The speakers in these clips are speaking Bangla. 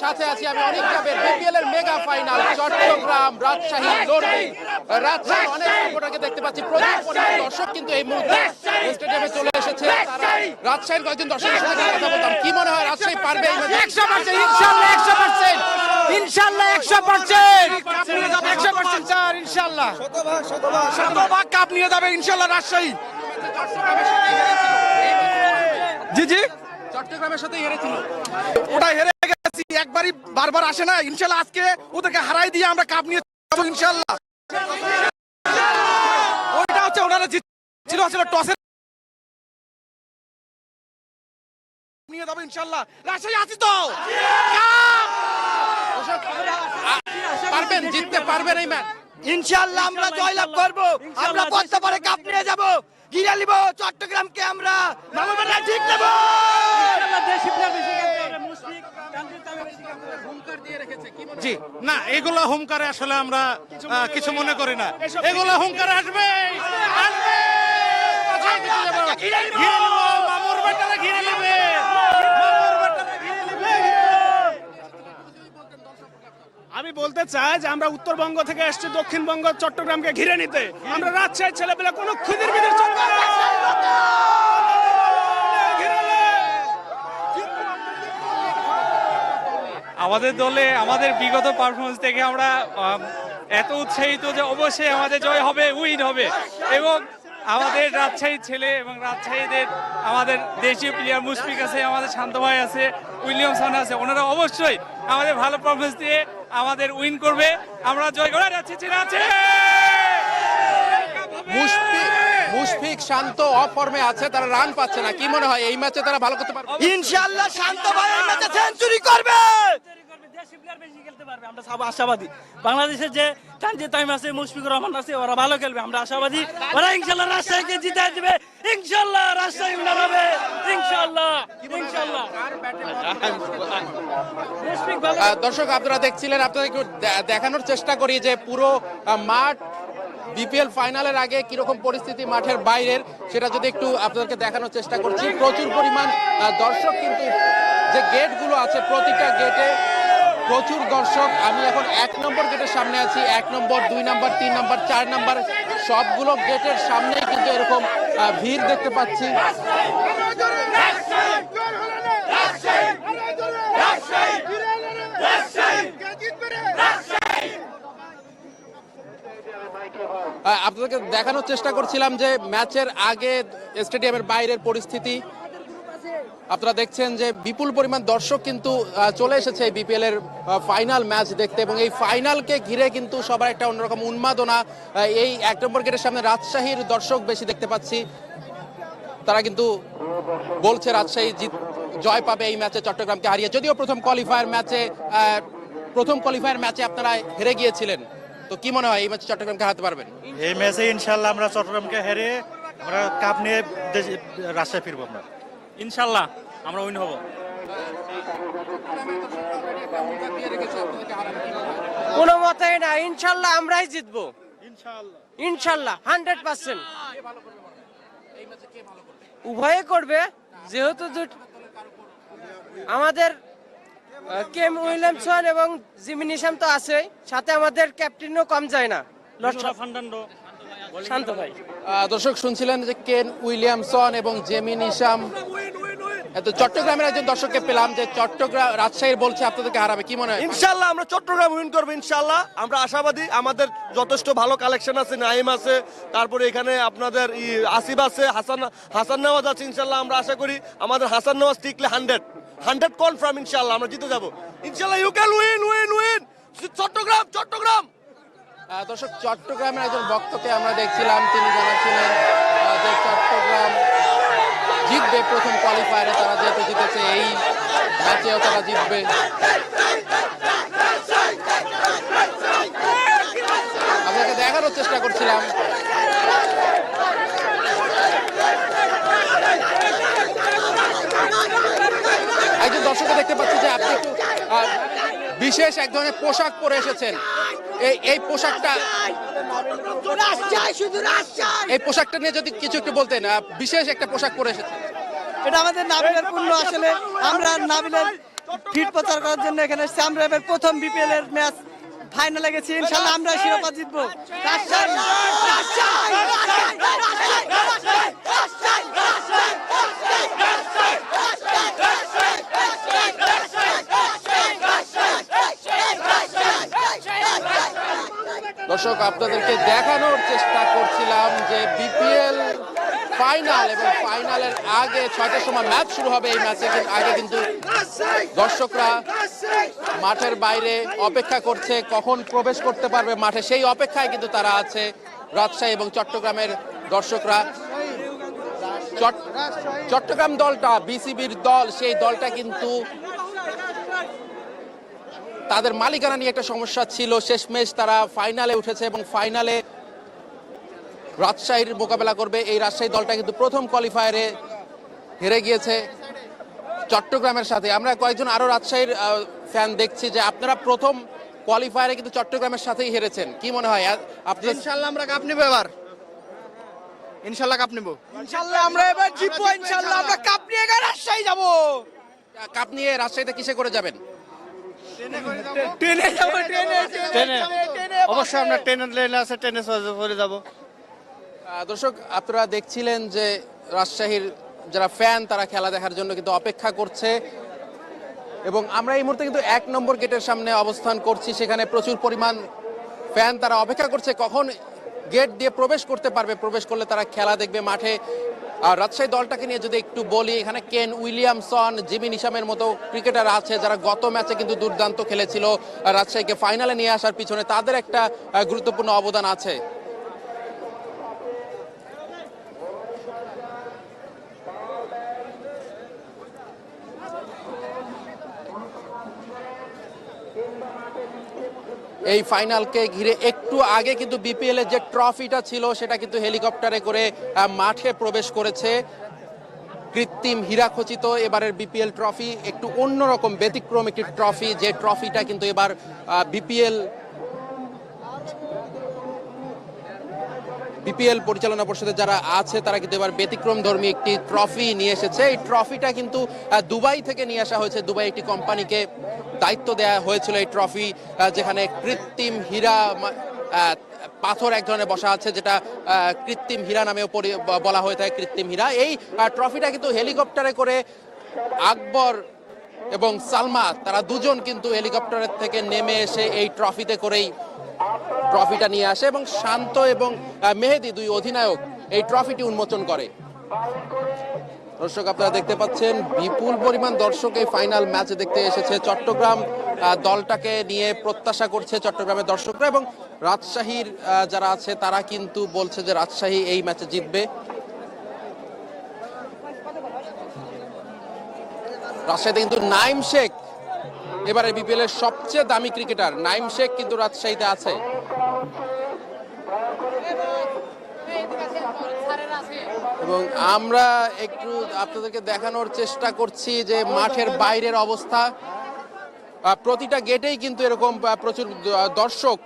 সাথে আছি আমি অনেক বিপিএল এর মেগা ফাইনাল চট্টগ্রাম রাজশাহী লড়বে রাজশাহী অনেক সাপোর্টারকে দেখতে পাচ্ছি প্রচুর পরিমাণ দর্শক কিন্তু এই মুহূর্তে স্টেডিয়ামে চলে এসেছে। রাজশাহীর কয়েকজন দর্শকের সাথে কথা বলতাম। কি মনে হয় রাজশাহী পারবে একশো পার্সেন্ট ইনশাল্লাহ একশো পার্সেন্ট ইনশাল্লাহ একশো পার্সেন্ট। একশো পার্সেন্ট স্যার ইনশাল্লাহ। শতভাগ কাপ নিয়ে যাবে ইনশাল্লাহ রাজশাহী। জি জি। চট্টগ্রামের সাথে হেরেছিল। ওটা হেরে একবারই বারবার আসে না ইনশাল্লাহ আজকে ওদেরকে হারাই দিয়ে আমরা কাপ নিয়ে যাব ইনশাল্লাহ। ওইটা হচ্ছে ওনারা জিতছিল আসলে টসে নিয়ে যাব ইনশাল্লাহ। রাজশাহী আছি তো? পারবেন জিততে পারবেন এই ম্যাচ। ইনশাআল্লাহ আমরা জয়লাভ করব। আমরা পদ্মাপাড়ে কাপ নিয়ে যাব। গিরে নিব চট্টগ্রামকে আমরা। মামাবাড়া ঠিক নেব। জি, না, এগুলো হুঙ্কারে আসলে আমরা কিছু মনে করি না এগুলো হুঙ্কারে আসবে। আমি বলতে চাই যে আমরা উত্তরবঙ্গ থেকে এসেছি, দক্ষিণবঙ্গ, চট্টগ্রামকে ঘিরে নিতে আমরা রাজশাহীর ছেলেপেলে কোনো খিদির বিদির চলবে না। ঘিরে নে। আমাদের দলে আমাদের বিগত পারফরমেন্স থেকে আমরা এত উৎসাহিত যে অবশ্যই আমাদের জয় হবে উইন হবে। এবং আমাদের রাজশাহী ছেলে এবং রাজশাহীদের আমাদের দেশীয় প্লেয়ার মুশফিক আছে, আমাদের শান্ত ভাই আছে উইলিয়ামসন আছে, ওনারা অবশ্যই আমাদের ভালো পারফরমেন্স দিয়ে আমাদের উইন করবে। আমরা জয় করে আছে! মুশফিক শান্ত অফ ফর্মে আছে তারা রান পাচ্ছে না। কি মনে হয় এই ম্যাচে তারা ভালো করতে পারবে? ইনশাআল্লাহ শান্ত ভাই এই ম্যাচে সেঞ্চুরি করবে! দেশি প্লেয়ার বেশি খেলতে পারবে আমরা আশাবাদী। বাংলাদেশের যে তানজিদ তাইম আছে মুশফিকুর রহমান আছে ওরা ভালো খেলবে আমরা আশাবাদী। ওরা ইনশাল্লাহ রাজশাহীকে জিতাই দিবে ইনশাল্লাহ রাজশাহী উন্নয়ন ইনশাল্লাহ ইনশাল্লাহ মুশফিক ভালো আহ, দর্শক আপনারা দেখছিলেন আপনাদেরকে দেখানোর চেষ্টা করি যে পুরো মাঠ বিপিএল ফাইনালের আগে কীরকম পরিস্থিতি মাঠের বাইরের, সেটা যদি একটু আপনাদেরকে দেখানোর চেষ্টা করছি। প্রচুর পরিমাণ দর্শক কিন্তু যে গেটগুলো আছে, প্রতিটা গেটে প্রচুর দর্শক। আমি এখন এক নম্বর গেটের সামনে আছি, এক নম্বর, দুই নম্বর, তিন নম্বর, চার নম্বর, সবগুলো গেটের সামনেই কিন্তু এরকম ভিড় দেখতে পাচ্ছি। আপনাদেরকে দেখানোর চেষ্টা করছিলাম যে ম্যাচের আগে স্টেডিয়ামের বাইরের পরিস্থিতি। আপনারা দেখছেন যে বিপুল পরিমাণ দর্শক কিন্তু চলে এসেছে এই বিপিএল এর ফাইনাল ম্যাচ দেখতে এবং এই ফাইনালকে ঘিরে কিন্তু সবার একটা অন্যরকম উন্মাদনা। এই এক নম্বর গেটের সামনে রাজশাহীর দর্শক বেশি দেখতে পাচ্ছি। তারা কিন্তু বলছে রাজশাহী জিত, জয় পাবে এই ম্যাচে চট্টগ্রামকে হারিয়ে। যদিও প্রথম কোয়ালিফায়ার ম্যাচে প্রথম কোয়ালিফায়ার ম্যাচে আপনারা হেরে গিয়েছিলেন। তো কি মনে হয় এই ম্যাচে চট্টগ্রামকে হারাতে পারবেন? এই ম্যাচে ইনশাল্লাহ আমরা চট্টগ্রামকে হেরে আমরা কাপ নিয়ে রাস্তায় ফিরবো আমরা। ইনশাল্লাহ আমরা উইন হব। কোনো মতেই না ইনশাআল্লাহ আমরাই জিতবো। ইনশাআল্লাহ। Hundred percent. উভয়ে করবে যেহেতু আমাদের কেম উইলিয়ামসন এবং জিমি নিশাম তো আছেই। সাথে আমাদের ক্যাপ্টেনও কম যায় না। শান্ত ভাই। দর্শক শুনছিলেন যে কেন উইলিয়ামসন এবং জেমি নিশাম? এত চট্টগ্রামের একজন দর্শককে পেলাম যে চট্টগ্রাম রাজশাহীর বলছে আপনাদেরকে হারাবে কি মনে হয়? ইনশাআল্লাহ আমরা চট্টগ্রাম উইন করব ইনশাআল্লাহ আমরা আশাবাদী আমাদের যথেষ্ট ভালো কালেকশন আছে নাইম আছে তারপরে এখানে আপনাদের আসিফ আছে হাসান হাসান নেওয়াজ আছে ইনশাল্লাহ আমরা আশা করি আমাদের হাসান নেওয়াজ টিকলে হান্ড্রেড। হান্ড্রেড কনফার্ম, ইনশাআল্লাহ, আমরা জিতে যাব। ইনশাল্লাহ you can win win win Chattogram Chattogram! দর্শক, চট্টগ্রামের একজন বক্তকে আমরা দেখছিলাম, তিনি জানাচ্ছিলেন যে চট্টগ্রাম জিতবে প্রথম কোয়ালিফায়ারে তারা যেহেতু জিতেছে, এই ম্যাচেও তারা জিতবে। আপনাকে দেখানোর চেষ্টা করছিলাম। দর্শককে দেখতে পাচ্ছি যে আপনি একটু বিশেষ এক ধরনের পোশাক পরে এসেছেন। এই এই পোশাকটা এই পোশাকটা নিয়ে যদি কিছু একটু বলতেন বিশেষ একটা পোশাক পরে এসেছেন। এটা আমাদের নাবিলের পূর্ণ আসলে আমরা নাবিলের ফিট প্রচার করার জন্য এখানে আমরা প্রথম বিপিএল এর ম্যাচ ফাইনালে গেছি। ইনশাল্লাহ আমরা শিরোপা জিতবো রাজশাহী! রাজশাহী! রাজশাহী! রাজশাহী! দর্শক, আপনাদেরকে দেখানোর চেষ্টা করছিলাম যে বিপিএল ফাইনাল এবং ফাইনালের আগে ছয়টার সময় ম্যাচ শুরু হবে এই ম্যাচে আগে কিন্তু দর্শকরা মাঠের বাইরে অপেক্ষা করছে, কখন প্রবেশ করতে পারবে মাঠে সেই অপেক্ষায় কিন্তু তারা আছে রাজশাহী এবং চট্টগ্রামের দর্শকরা। চট- চট্টগ্রাম দলটা বিসিবির দল, সেই দলটা কিন্তু তাদের মালিকানা নিয়ে একটা সমস্যা ছিল। শেষমেশ তারা ফাইনালে উঠেছে এবং ফাইনালে রাজশাহীর মোকাবেলা করবে। এই রাজশাহী দলটা কিন্তু প্রথম কোয়ালিফায়ারে হেরে গিয়েছে চট্টগ্রামের সাথে। আমরা কয়েকজন আরও রাজশাহীর ফ্যান দেখছি যে আপনারা প্রথম কোয়ালিফায়ারে কিন্তু চট্টগ্রামের সাথেই হেরেছেন। কি মনে হয়? আ- আপনাদের ইনশাল্লাহ আমরা কাপ নিবো এবার। ইনশাল্লাহ কাপ নিবো। ইনশাল্লাহ আমরা এবার জিতবো ইনশাল্লাহ আমরা কাপ নিয়ে রাজশাহী যাব। কাপ নিয়ে রাজশাহীতে কিসে করে যাবেন? ট্রেনে যাব। ট্রেনে ট্রেনে অবশ্যই আমরা ট্রেনের লেনে আছে ট্রেনে চলে যাব দর্শক আপনারা দেখছিলেন যে রাজশাহীর যারা ফ্যান তারা খেলা দেখার জন্য কিন্তু অপেক্ষা করছে। এবং আমরা এই মুহূর্তে কিন্তু এক নম্বর গেটের সামনে অবস্থান করছি। সেখানে প্রচুর পরিমাণ ফ্যান তারা অপেক্ষা করছে। কখন গেট দিয়ে প্রবেশ করতে পারবে প্রবেশ করলে তারা খেলা দেখবে মাঠে। আর রাজশাহী দলটাকে নিয়ে যদি একটু বলি, এখানে কেন উইলিয়ামসন, জিমি নিশামের মতো ক্রিকেটার আছে যারা গত ম্যাচে কিন্তু দুর্দান্ত খেলেছিল। রাজশাহীকে ফাইনালে নিয়ে আসার পিছনে তাদের একটা গুরুত্বপূর্ণ অবদান আছে। এই ফাইনালকে ঘিরে একটু আগে কিন্তু বিপিএল এর যে ট্রফিটা ছিল, সেটা কিন্তু হেলিকপ্টারে করে মাঠে প্রবেশ করেছে। কৃত্রিম হীরাখচিত এবারের বিপিএল ট্রফি, একটু অন্যরকম ব্যতিক্রম একটি ট্রফি, যে ট্রফিটা কিন্তু এবার বিপিএল বিপিএল পরিচালনা পরিষদের যারা আছে, তারা কিন্তু এবার ব্যতিক্রম ধর্মী একটি ট্রফি নিয়ে এসেছে। এই ট্রফিটা কিন্তু দুবাই থেকে নিয়ে আসা হয়েছে। দুবাই একটি কোম্পানিকে দায়িত্ব দেওয়া হয়েছিল এই ট্রফি যেখানে কৃত্রিম হীরা পাথর এক ধরনের বসা আছে, যেটা কৃত্রিম হীরা নামেও বলা হয়ে থাকে, কৃত্রিম হীরা। এই ট্রফিটা কিন্তু হেলিকপ্টারে করে আকবর এবং সালমা, তারা দুজন কিন্তু হেলিকপ্টারের থেকে নেমে এসে এই ট্রফিতে করেই ট্রফিটা নিয়ে আসে এবং শান্ত এবং মেহেদি দুই অধিনায়ক এই ট্রফিটি উন্মোচন করে। দর্শক, আপনারা দেখতে পাচ্ছেন বিপুল পরিমাণ দর্শক এই ফাইনাল ম্যাচ দেখতে এসেছে। চট্টগ্রাম দলটাকে নিয়ে প্রত্যাশা করছে চট্টগ্রামের দর্শকরা এবং রাজশাহীর যারা আছে তারা কিন্তু বলছে যে রাজশাহী এই ম্যাচে জিতবে। রাজশাহীতে কিন্তু নাইম শেখ এবারে বিপিএল এর সবচেয়ে দামি ক্রিকেটার। নাইম শেখ কিন্তু রাজশাহীতে আছে। এবং আমরা একটু আপনাদেরকে দেখানোর চেষ্টা করছি যে মাঠের বাইরের অবস্থা। প্রতিটা গেটেই কিন্তু এরকম প্রচুর দর্শক।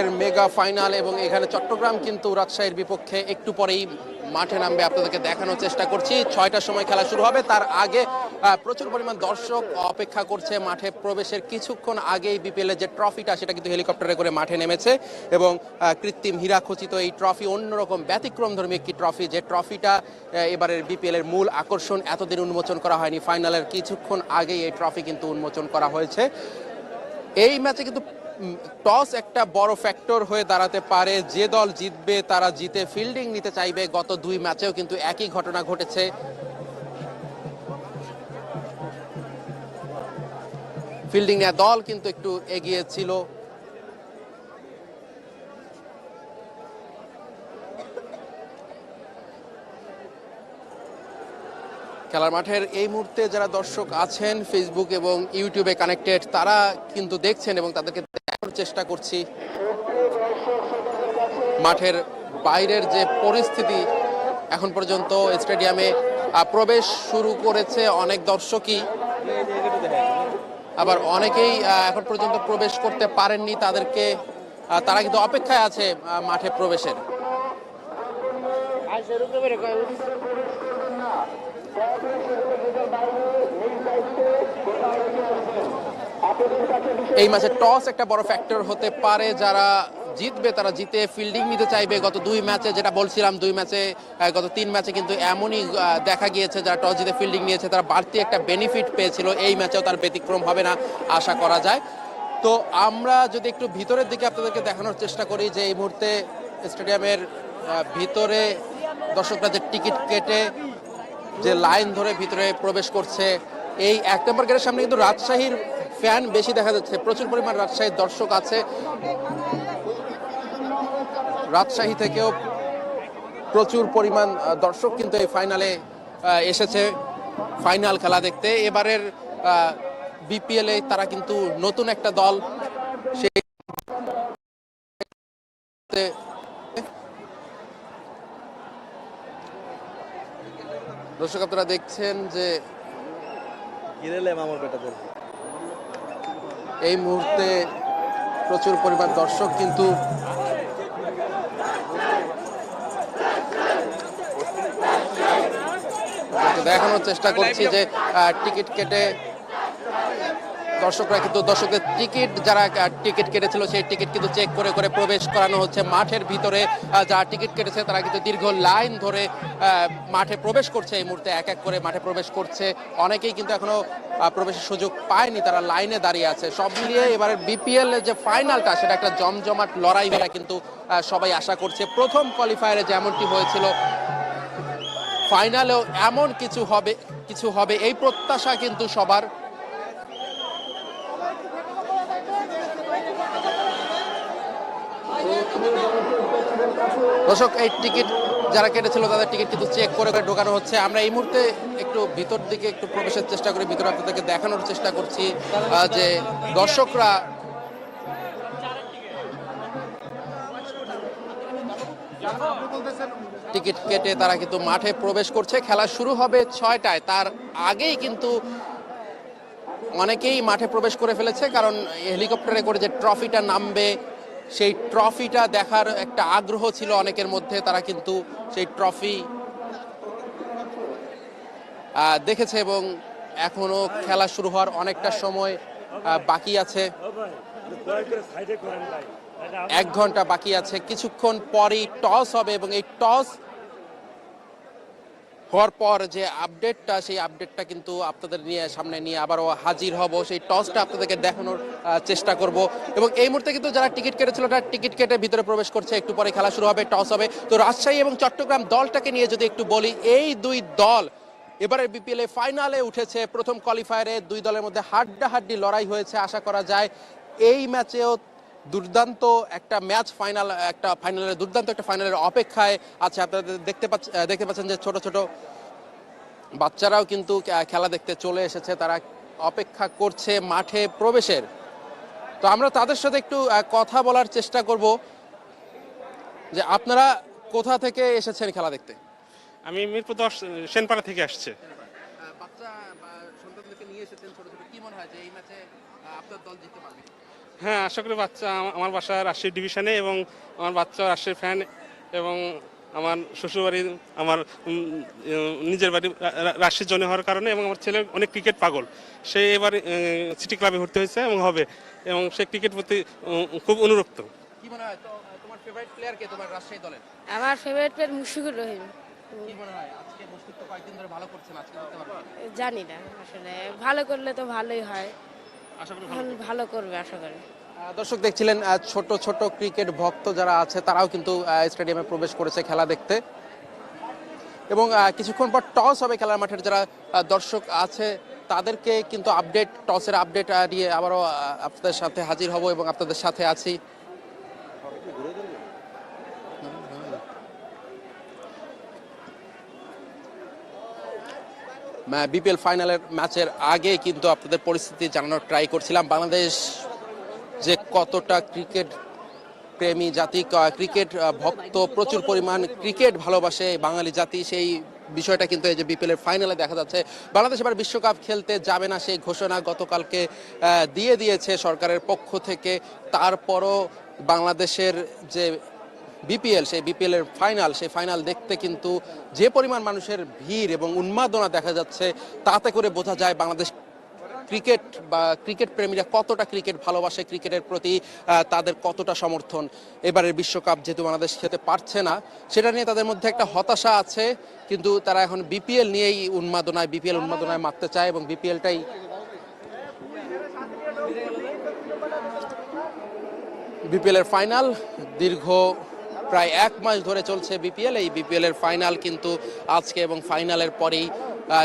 এর মেগা ফাইনাল এবং এখানে চট্টগ্রাম কিন্তু রাজশাহীর বিপক্ষে একটু পরেই মাঠে নামবে আপনাদেরকে দেখানোর চেষ্টা করছি। ছয়টার সময় খেলা শুরু হবে। তার আগে প্রচুর পরিমাণ দর্শক অপেক্ষা করছে মাঠে প্রবেশের। কিছুক্ষণ আগেই বিপিএল এর যে ট্রফিটা, সেটা কিন্তু হেলিকপ্টারে করে মাঠে নেমেছে এবং কৃত্রিম হীরা খচিত এই ট্রফি অন্যরকম ব্যতিক্রম ধর্মী একটি ট্রফি। যে ট্রফিটা এবারের বিপিএল এর মূল আকর্ষণ, এতদিন উন্মোচন করা হয়নি। ফাইনালের কিছুক্ষণ আগেই এই ট্রফি কিন্তু উন্মোচন করা হয়েছে। এই ম্যাচে কিন্তু টস একটা বড় ফ্যাক্টর হয়ে দাঁড়াতে পারে। যে দল জিতবে, তারা জিতে ফিল্ডিং নিতে চাইবে। গত দুই ম্যাচেও কিন্তু একই ঘটনা ঘটেছে। ফিল্ডিং নেওয়া দল কিন্তু একটু এগিয়ে ছিল। খেলার মাঠের এই মুহূর্তে যারা দর্শক আছেন ফেসবুক এবং ইউটিউবে কানেক্টেড তারা কিন্তু দেখছেন এবং তাদেরকে চেষ্টা করছি। মাঠের বাইরের যে পরিস্থিতি এখন পর্যন্ত স্টেডিয়ামে প্রবেশ শুরু করেছে অনেক দর্শকই। আবার অনেকেই এখন পর্যন্ত প্রবেশ করতে পারেননি তাদেরকে তারা কিন্তু অপেক্ষায় আছে মাঠে প্রবেশের। এই ম্যাচে টস একটা বড় ফ্যাক্টর হতে পারে। যারা জিতবে, তারা জিতে ফিল্ডিং নিতে চাইবে। গত দুই ম্যাচে যেটা বলছিলাম, দুই ম্যাচে গত তিন ম্যাচে কিন্তু এমনই দেখা গিয়েছে, যারা টস জিতে ফিল্ডিং নিয়েছে, তারা বাড়তি একটা বেনিফিট পেয়েছিল। এই ম্যাচেও তার ব্যতিক্রম হবে না, আশা করা যায়। তো আমরা যদি একটু ভিতরের দিকে আপনাদেরকে দেখানোর চেষ্টা করি যে এই মুহূর্তে স্টেডিয়ামের ভিতরে দর্শকরা যে টিকিট কেটে যে লাইন ধরে ভিতরে প্রবেশ করছে, এই এক নম্বর গেটের সামনে কিন্তু রাজশাহীর ফ্যান বেশি দেখা যাচ্ছে। প্রচুর পরিমাণ রাজশাহীর দর্শক আছে। রাজশাহী থেকেও প্রচুর পরিমাণ দর্শক কিন্তু এই ফাইনালে এসেছে ফাইনাল খেলা দেখতে। এবারের বিপিএল এ তারা কিন্তু নতুন একটা দল দর্শক আপনারা দেখছেন যে এই মুহূর্তে প্রচুর পরিমাণ দর্শক কিন্তু দেখানোর চেষ্টা করছি যে টিকিট কেটে দর্শকরা কিন্তু দর্শকদের টিকিট, যারা টিকিট কেটেছিল সেই টিকিট কিন্তু চেক করে করে প্রবেশ করানো হচ্ছে মাঠের ভিতরে। যারা টিকিট কেটেছে তারা কিন্তু দীর্ঘ লাইন ধরে মাঠে প্রবেশ করছে এই মুহূর্তে, এক এক করে মাঠে প্রবেশ করছে। অনেকেই কিন্তু এখনও প্রবেশের সুযোগ পায়নি, তারা লাইনে দাঁড়িয়ে আছে। সব মিলিয়ে এবারে বিপিএল যে ফাইনালটা, সেটা একটা জমজমাট লড়াই বলে কিন্তু সবাই আশা করছে। প্রথম কোয়ালিফায়ারে যেমনটি হয়েছিল, ফাইনালেও এমন কিছু হবে কিছু হবে, এই প্রত্যাশা কিন্তু সবার দর্শক, এই টিকিট যারা কেটেছিল তাদের টিকিট কিন্তু চেক করে করে ঢোকানো হচ্ছে। আমরা এই মুহূর্তে একটু ভিতর দিকে একটু প্রবেশের চেষ্টা করি, ভিতরে আপনাদেরকে দেখানোর চেষ্টা করছি যে দর্শকরা টিকিট কেটে তারা কিন্তু মাঠে প্রবেশ করছে। খেলা শুরু হবে ছয়টায়। তার আগেই কিন্তু অনেকেই মাঠে প্রবেশ করে ফেলেছে, কারণ হেলিকপ্টারে করে যে ট্রফিটা নামবে সেই ট্রফিটা দেখার একটা আগ্রহ ছিল অনেকের মধ্যে, তারা কিন্তু সেই ট্রফি দেখেছে এবং এখনও খেলা শুরু হওয়ার অনেকটা সময় বাকি আছে। এক ঘণ্টা বাকি আছে। কিছুক্ষণ পরই টস হবে এবং এই টস হওয়ার পর যে আপডেটটা সেই আপডেটটা কিন্তু আপনাদের নিয়ে, সামনে নিয়ে আবারও হাজির হব। সেই টসটা আপনাদেরকে দেখানোর চেষ্টা করব। এবং এই মুহূর্তে কিন্তু যারা টিকিট কেটেছিল, তারা টিকিট কেটে ভিতরে প্রবেশ করছে। একটু পরে খেলা শুরু হবে টস হবে। তো রাজশাহী এবং চট্টগ্রাম দলটাকে নিয়ে যদি একটু বলি, এই দুই দল এবারে বিপিএল এ ফাইনালে উঠেছে। প্রথম কোয়ালিফায়ারে দুই দলের মধ্যে হাড্ডাহাড্ডি লড়াই হয়েছে, আশা করা যায়। এই ম্যাচেও দুর্দান্ত একটা ম্যাচ ফাইনাল একটা ফাইনালের দুর্দান্ত একটা ফাইনালের অপেক্ষায় আছে। আপনারা দেখতে পাচ্ছেন দেখতে পাচ্ছেন যে ছোট ছোট বাচ্চারাও কিন্তু খেলা দেখতে চলে এসেছে। তারা অপেক্ষা করছে মাঠে প্রবেশের। তো আমরা তাদের সাথে একটু কথা বলার চেষ্টা করব যে আপনারা কোথা থেকে এসেছেন খেলা দেখতে? আমি মিরপুর দশ সেনপাড়া থেকে আসছে। বাচ্চা সন্তানদেরকে নিয়ে এসেছেন ছোট ছোট। কি মনে হয় যে এই ম্যাচে আপনার দল জিততে পারবে? হ্যাঁ আশা করি বাচ্চা আমার বাসা রাজশাহী ডিভিশনে এবং আমার বাচ্চা রাজশাহীর ফ্যান এবং আমার শ্বশুরবাড়ি আমার নিজের বাড়ি রা- রা- জন্য হওয়ার কারণে এবং আমার ছেলে অনেক ক্রিকেট পাগল। সে এবার সিটি ক্লাবে ভর্তি হয়েছে এবং হবে এবং সে ক্রিকেট প্রতি খুব অনুরক্ত। কি মনে হয় তোমার ফেভারিট প্লেয়ার কে তোমার রাজশাহী দলের? আমার ফেভারিট প্লেয়ার মুশফিকুর রহিম। কি মনে হয় আজকে মুশফিক তো কয়েকদিন ধরে ভালো করছেন আজকে জিততে পারবে? জানি না আসলে ভালো করলে তো ভালোই হয়। ভালো করবে আশা করি। দর্শক দেখছিলেন ছোট ছোট ক্রিকেট ভক্ত যারা আছে তারাও কিন্তু স্টেডিয়ামে প্রবেশ করেছে খেলা দেখতে। এবং কিছুক্ষণ পর টস হবে খেলার মাঠের যারা দর্শক আছে তাদেরকে কিন্তু আপডেট টসের আপডেট নিয়ে আবারও আপনাদের সাথে হাজির হব এবং আপনাদের সাথে আছি। বিপিএল ফাইনালের ম্যাচের আগে কিন্তু আপনাদের পরিস্থিতি জানানোর ট্রাই করছিলাম। বাংলাদেশ যে কতটা ক্রিকেট প্রেমী জাতি ক্রিকেট ভক্ত, প্রচুর পরিমাণ ক্রিকেট ভালোবাসে বাঙালি জাতি, সেই বিষয়টা কিন্তু এই যে বিপিএল এর ফাইনালে দেখা যাচ্ছে। বাংলাদেশ এবার বিশ্বকাপ খেলতে যাবে না, সেই ঘোষণা গতকালকে দিয়ে দিয়েছে সরকারের পক্ষ থেকে। তারপরও বাংলাদেশের যে বিপিএল, সেই বিপিএল এর ফাইনাল সেই ফাইনাল দেখতে কিন্তু যে পরিমাণ মানুষের ভিড় এবং উন্মাদনা দেখা যাচ্ছে, তাতে করে বোঝা যায় বাংলাদেশ ক্রিকেট বা ক্রিকেট প্রেমীরা কতটা ক্রিকেট ভালোবাসে, ক্রিকেটের প্রতি তাদের কতটা সমর্থন। এবারের বিশ্বকাপ যেহেতু বাংলাদেশ খেতে পারছে না, সেটা নিয়ে তাদের মধ্যে একটা হতাশা আছে, কিন্তু তারা এখন বিপিএল নিয়েই উন্মাদনায়, বিপিএল উন্মাদনায় মারতে চায় এবং বিপিএলটাই বিপিএল এর ফাইনাল দীর্ঘ প্রায় এক মাস ধরে চলছে বিপিএল। এই বিপিএল এর ফাইনাল কিন্তু আজকে এবং ফাইনালের পরেই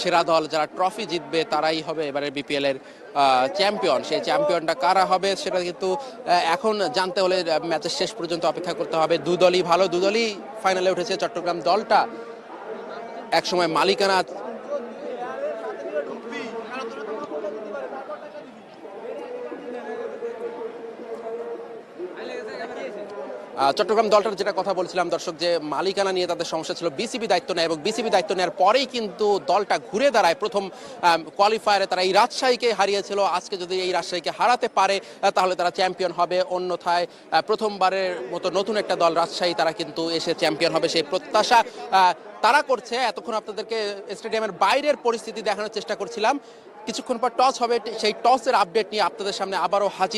সেরা দল যারা ট্রফি জিতবে তারাই হবে এবারে বিপিএল এর চ্যাম্পিয়ন সেই চ্যাম্পিয়নটা কারা হবে সেটা কিন্তু এখন জানতে হলে ম্যাচের শেষ পর্যন্ত অপেক্ষা করতে হবে। দুদলই ভালো, দু দলই ফাইনালে উঠেছে। চট্টগ্রাম দলটা একসময় মালিকানা চট্টগ্রাম দলটার যেটা কথা বলছিলাম দর্শক, যে মালিকানা নিয়ে তাদের সমস্যা ছিল বিসিবি দায়িত্ব নেয় এবং বিসিবি দায়িত্ব নেওয়ার পরেই কিন্তু দলটা ঘুরে দাঁড়ায়। প্রথম কোয়ালিফায়ারে তারা এই রাজশাহীকে হারিয়েছিল। আজকে যদি এই রাজশাহীকে হারাতে পারে তাহলে তারা চ্যাম্পিয়ন হবে। অন্যথায় প্রথমবারের মতো নতুন একটা দল রাজশাহী তারা কিন্তু এসে চ্যাম্পিয়ন হবে সেই প্রত্যাশা তারা করছে। এতক্ষণ আপনাদেরকে স্টেডিয়ামের বাইরের পরিস্থিতি দেখানোর চেষ্টা করছিলাম। কিছুক্ষণ পর টস হবে। সেই টসের আপডেট নিয়ে আপনাদের সামনে আবারও হাজির